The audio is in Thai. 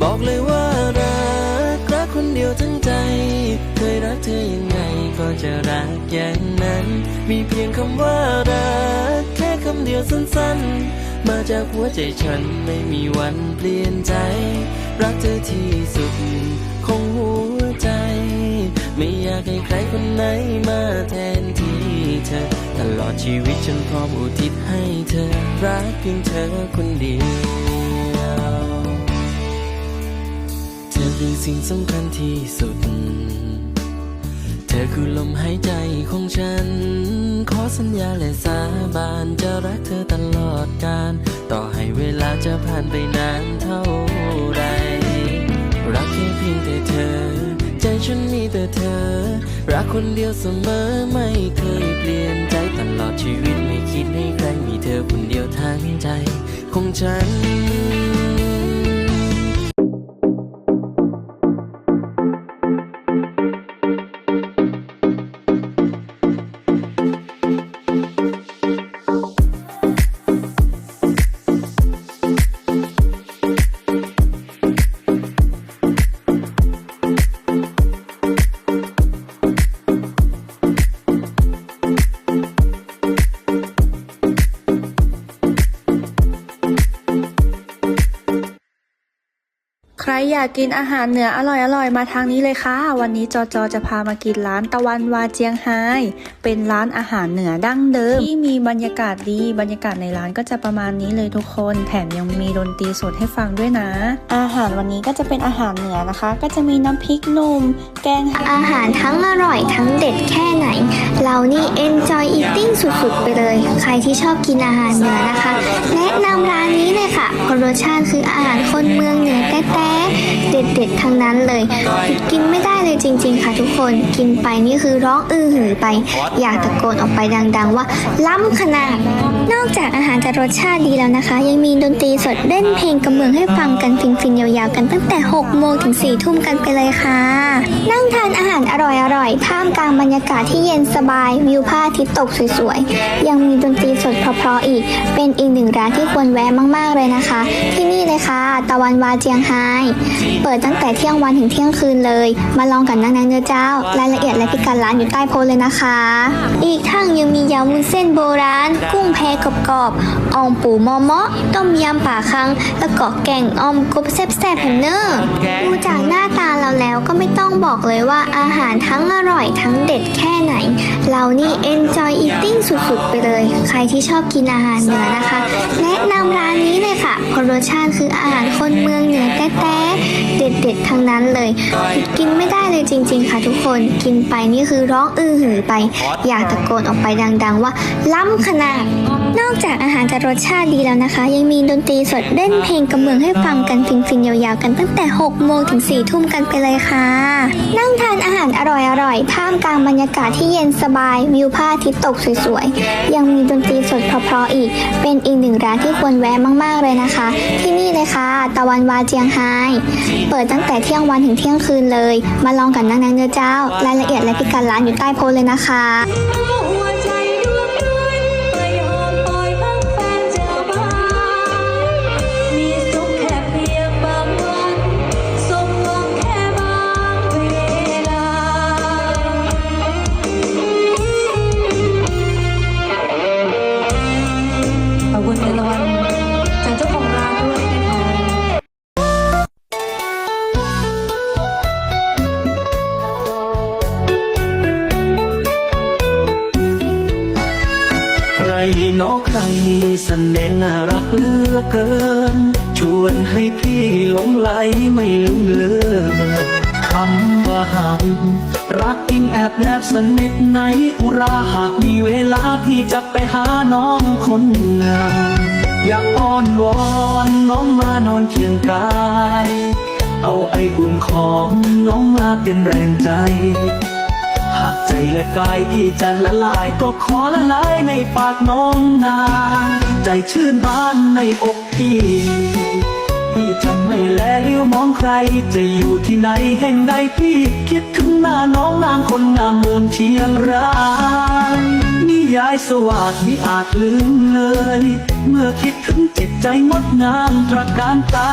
บอกเลยว่ารักรักคนเดียวทั้งใจ เคยรักเธอยังไงก็จะรักอย่างนั้น มีเพียงคำว่ารักแค่คำเดียวสั้นๆ มาจากหัวใจฉันไม่มีวันเปลี่ยนใจ รักเธอที่สุดของหัวใจ ไม่อยากให้ใครคนไหนมาแทนที่เธอ ตลอดชีวิตฉันพร้อมอุทิศให้เธอรักเพียงเธอคนเดียว สิ่งสำคัญที่สุด เธอคือลมหายใจของฉัน ขอสัญญาและสาบานจะรักเธอตลอดกาลต่อให้เวลาจะผ่านไปนานเท่าไร รักแค่เพียงแต่เธอ ใจฉันมีแต่เธอ รักคนเดียวเสมอไม่เคยเปลี่ยนใจตลอดชีวิตไม่คิดให้ใครมีเธอคนเดียวทางใจของฉัน อยากกินอาหารเหนืออร่อยๆมาทางนี้เลยค่ะ วันนี้จอจอจะพามากินร้านตะวันวาเจียงไฮ้เป็นร้านอาหารเหนือดั้งเดิม ที่มีบรรยากาศดีบรรยากาศในร้านก็จะประมาณนี้เลยทุกคน แถมยังมีดนตรีสดให้ฟังด้วยนะ อาหารวันนี้ก็จะเป็นอาหารเหนือนะคะ ก็จะมีน้ำพริกหนุ่ม แกงอาหารทั้งอร่อยทั้งเด็ดแค่ไหน เรานี่ enjoy eating สุดๆไปเลยใค รที่ชอบกินอาหารเหนือนะคะ แนะนำร้านนี้เลยค่ะเพราะรสชาติคืออาหารคนเมืองเหนือแท้ๆเด็ดๆทั้งนั้นเลยหยุดกินไม่ได้ เลยจริง ๆ ค่ะทุกคนกินไปนี่คือร้องอื้อหือไป อยากตะโกนออกไปดัง ๆ ว่า ล้ำขนาด นอกจากอาหารจะรสชาติดีแล้วนะคะ ยังมีดนตรีสดเล่นเพลงกำเมืองให้ฟังกันฟินๆยาวๆกันตั้งแต่ 6 โมงถึง 4 ทุ่มกันไปเลยค่ะ นั่งทานอาหารอร่อยๆท่ามกลางบรรยากาศที่เย็นสบายวิวพระอาทิตย์ตกสวยๆ ยังมีดนตรีสดเพราะๆอีก เป็นอีกหนึ่งร้านที่ควรแวะมากๆเลยนะคะ ที่นี่เลยค่ะ ตะวันวาเจียงไฮ้เปิดตั้งแต่เที่ยงวันถึงเที่ยงคืนเลยมาลองกันนังๆเนื้อเจ้า รายละเอียดและพิกัดร้านอยู่ใต้โพสต์เลยนะคะ อีกทั้งยังมียำวุ้นเส้นโบราณ กุ้งแพกรอบๆอ่องปูมอมะต้มยำป่าคัง แล้วก็แกงอ่อมกบแซ่บๆแฮนเนอร์ดูจากหน้าตาเราแล้วก็ไม่ต้องบอกเลยว่าอาหารทั้งอร่อยทั้งเด็ดแค่ไหน เรานี่ enjoy eating สุดๆ ไปเลย ใครที่ชอบกินอาหารเหนือนะคะ แนะนำร้านนี้เลยค่ะเพราะรสชาติคืออาหารคนเมืองเหนือแท้ๆเด็ดๆ ทั้งนั้นเลยหยุดกินไม่ได้เลยจริง ๆ ค่ะทุกคนกินไปนี่คือร้องอื้อหือไป อยากตะโกนออกไปดัง ๆ ว่า ล้ำขนาด นอกจากอาหารจะรสชาติดีแล้วนะคะ ยังมีดนตรีสดเล่นเพลงกำเมืองให้ฟังกันฟินๆยาวๆกันตั้งแต่ 6 โมงถึง 4 ทุ่มกันไปเลยค่ะ นั่งทานอาหารอร่อยๆท่ามกลางบรรยากาศที่เย็นสบายวิวพระอาทิตย์ตกสวยๆ ยังมีดนตรีสดเพราะๆอีก เป็นอีกหนึ่งร้านที่ควรแวะมากๆเลยนะคะ ที่นี่เลยค่ะ ตะวันวาเจียงไฮ้เปิดตั้งแต่เที่ยงวันถึงเที่ยงคืนเลยมาลองกันนังๆเนื้อเจ้า รายละเอียดและพิกัดร้านอยู่ใต้โพสเลยนะคะ เนอกใครเสน่ห์น่ารักเหลือเกิน ชวนให้พี่หลงไหลไม่ลืมเลือนคำว่าหักรักจริงแอบแนบสนิทในอุราหากมีเวลาพี่จะไปหาน้องคนงามอยากอ้อนวอนน้องมานอนเคียงกาย เอาไออุ่นของน้องมาเป็นแรงใจ หากใจและกายที่จะละลายก็ขอละลายในปากน้องนางใจชื่นบานในอกพี่พี่จะไม่แลเลี้ยวมองใคร จะอยู่ที่ไหนแห่งใดพี่ คิดถึงหน้าน้องนางคนงามเมืองเชียงรายนิยายสวัสดมิอาจลืมเลย เมื่อคิดถึงจิตใจงดงามตระการตา